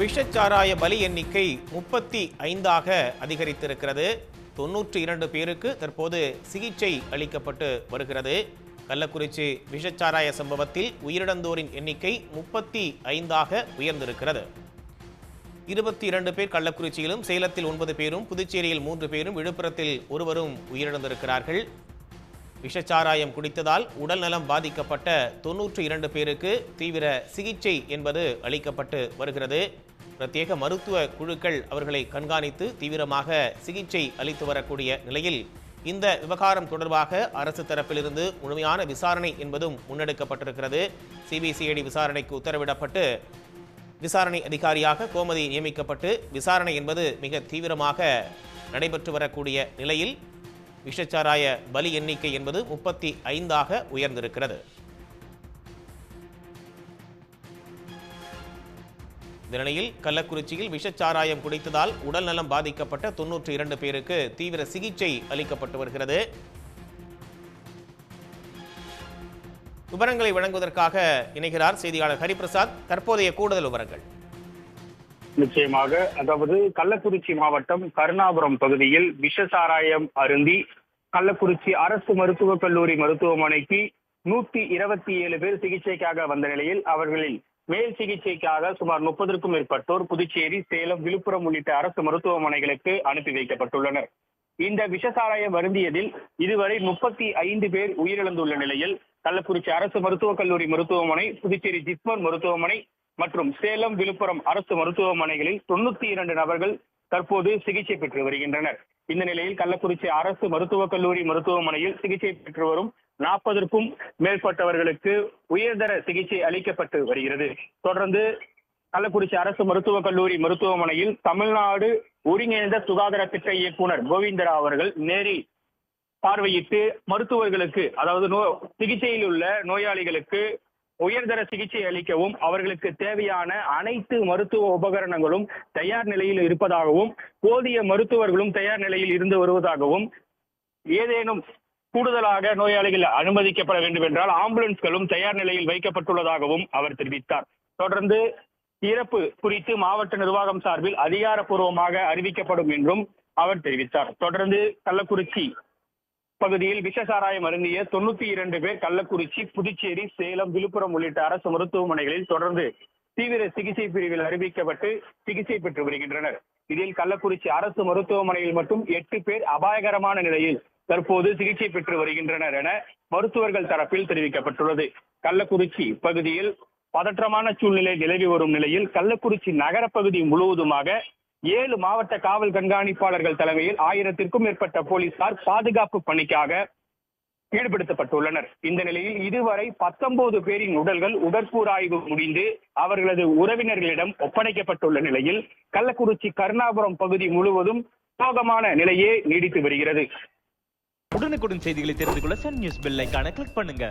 விஷச்சாராய பலி எண்ணிக்கை முப்பத்தி ஐந்தாக அதிகரித்திருக்கிறது. தொன்னூற்றி இரண்டு பேருக்கு தற்போது சிகிச்சை அளிக்கப்பட்டு வருகிறது. கள்ளக்குறிச்சி விஷச்சாராய சம்பவத்தில் உயிரிழந்தோரின் எண்ணிக்கை முப்பத்தி ஐந்தாக உயர்ந்திருக்கிறது. இருபத்தி இரண்டு பேர் கள்ளக்குறிச்சியிலும் சேலத்தில் ஒன்பது பேரும் புதுச்சேரியில் மூன்று பேரும் விழுப்புரத்தில் ஒருவரும் உயிரிழந்திருக்கிறார்கள். விஷச்சாராயம் குடித்ததால் உடல்நலம் பாதிக்கப்பட்ட தொன்னூற்றி இரண்டு பேருக்கு தீவிர சிகிச்சை என்பது அளிக்கப்பட்டு வருகிறது. பிரத்யேக மருத்துவ குழுக்கள் அவர்களை கண்காணித்து தீவிரமாக சிகிச்சை அளித்து வரக்கூடிய நிலையில் இந்த விவகாரம் தொடர்பாக அரசு தரப்பிலிருந்து முழுமையான விசாரணை என்பதும் முன்னெடுக்கப்பட்டிருக்கிறது. சிபிசிஐடி விசாரணைக்கு உத்தரவிடப்பட்டு விசாரணை அதிகாரியாக கோமதி நியமிக்கப்பட்டு விசாரணை என்பது மிக தீவிரமாக நடைபெற்று வரக்கூடிய நிலையில் விஷச்சாராய பலி எண்ணிக்கை என்பது முப்பத்தி ஐந்தாக உயர்ந்திருக்கிறது. இந்த நிலையில் கள்ளக்குறிச்சியில் விஷச்சாராயம் குடித்ததால் உடல்நலம் பாதிக்கப்பட்ட தொன்னூற்றி இரண்டு பேருக்கு தீவிர சிகிச்சை அளிக்கப்பட்டு வருகிறது. விவரங்களை வழங்குவதற்காக இணைகிறார் செய்தியாளர் ஹரிபிரசாத். தற்போதைய கூடுதல் விவரங்கள். நிச்சயமாக அதாவது கள்ளக்குறிச்சி மாவட்டம் கருணாபுரம் பகுதியில் விஷசாராயம் அருந்தி கள்ளக்குறிச்சி அரசு மருத்துவக் கல்லூரி மருத்துவமனைக்கு நூத்தி இருபத்தி ஏழு பேர் சிகிச்சைக்காக வந்த நிலையில் அவர்களில் மேல் சிகிச்சைக்காக சுமார் முப்பதற்கும் மேற்பட்டோர் புதுச்சேரி சேலம் விழுப்புரம் உள்ளிட்ட அரசு மருத்துவமனைகளுக்கு அனுப்பி வைக்கப்பட்டுள்ளனர். இந்த விஷசாராயம் வருந்தியதில் இதுவரை முப்பத்தி ஐந்து பேர் உயிரிழந்துள்ள நிலையில் கள்ளக்குறிச்சி அரசு மருத்துவக் கல்லூரி மருத்துவமனை புதுச்சேரி ஜிப்மர் மருத்துவமனை மற்றும் சேலம் விழுப்புரம் அரசு மருத்துவமனைகளில் தொண்ணூத்தி இரண்டு நபர்கள் தற்போது சிகிச்சை பெற்று வருகின்றனர். இந்த நிலையில் கள்ளக்குறிச்சி அரசு மருத்துவக் கல்லூரி மருத்துவமனையில் சிகிச்சை பெற்று வரும் நாற்பதற்கும் மேற்பட்டவர்களுக்கு உயர்தர சிகிச்சை அளிக்கப்பட்டு வருகிறது. தொடர்ந்து கள்ளக்குறிச்சி அரசு மருத்துவக் கல்லூரி மருத்துவமனையில் தமிழ்நாடு ஒருங்கிணைந்த சுகாதார திட்ட இயக்குனர் கோவிந்தரா அவர்கள் நேரில் பார்வையிட்டு மருத்துவர்களுக்கு அதாவது நோ சிகிச்சையில் உள்ள நோயாளிகளுக்கு உயர்தர சிகிச்சை அளிக்கவும் அவர்களுக்கு தேவையான அனைத்து மருத்துவ உபகரணங்களும் தயார் நிலையில் இருப்பதாகவும் போதிய மருத்துவர்களும் தயார் நிலையில் இருந்து வருவதாகவும் ஏதேனும் கூடுதலாக நோயாளிகள் அனுமதிக்கப்பட வேண்டும் என்றால் ஆம்புலன்ஸ்களும் தயார் நிலையில் வைக்கப்பட்டுள்ளதாகவும் அவர் தெரிவித்தார். தொடர்ந்து இறப்பு குறித்து மாவட்ட நிர்வாகம் சார்பில் அதிகாரப்பூர்வமாக அறிவிக்கப்படும் என்றும் அவர் தெரிவித்தார். தொடர்ந்து கள்ளக்குறிச்சி பகுதியில் விஷசாராயம் அருந்திய தொண்ணூத்தி இரண்டு பேர் கள்ளக்குறிச்சி புதுச்சேரி சேலம் விழுப்புரம் உள்ளிட்ட அரசு மருத்துவமனைகளில் தொடர்ந்து தீவிர சிகிச்சை பிரிவில் அறிவிக்கப்பட்டு சிகிச்சை பெற்று வருகின்றனர். இதில் கள்ளக்குறிச்சி அரசு மருத்துவமனையில் மட்டும் எட்டு பேர் அபாயகரமான நிலையில் தற்போது சிகிச்சை பெற்று வருகின்றனர் என மருத்துவர்கள் தரப்பில் தெரிவிக்கப்பட்டுள்ளது. கள்ளக்குறிச்சி பகுதியில் பதற்றமான சூழ்நிலை நிலவி வரும் நிலையில் கள்ளக்குறிச்சி நகர பகுதி முழுவதுமாக ஏழு மாவட்ட காவல் கண்காணிப்பாளர்கள் தலைமையில் ஆயிரத்திற்கும் மேற்பட்ட போலீசார் பாதுகாப்பு பணிக்காக ஈடுபடுத்தப்பட்டுள்ளனர். இந்த நிலையில் இதுவரை பத்தொன்பது பேரின் உடல்கள் உடற்கூறாய்வு முடிந்து அவர்களது உறவினர்களிடம் ஒப்படைக்கப்பட்டுள்ள நிலையில் கள்ளக்குறிச்சி கருணாபுரம் பகுதி முழுவதும் சோகமான நிலையே நீடித்து வருகிறது. உடனுக்குடன் செய்திகளை தெரிந்து கொள்ள சன் நியூஸ் பெல்லைக்கான கிளிக் பண்ணுங்க.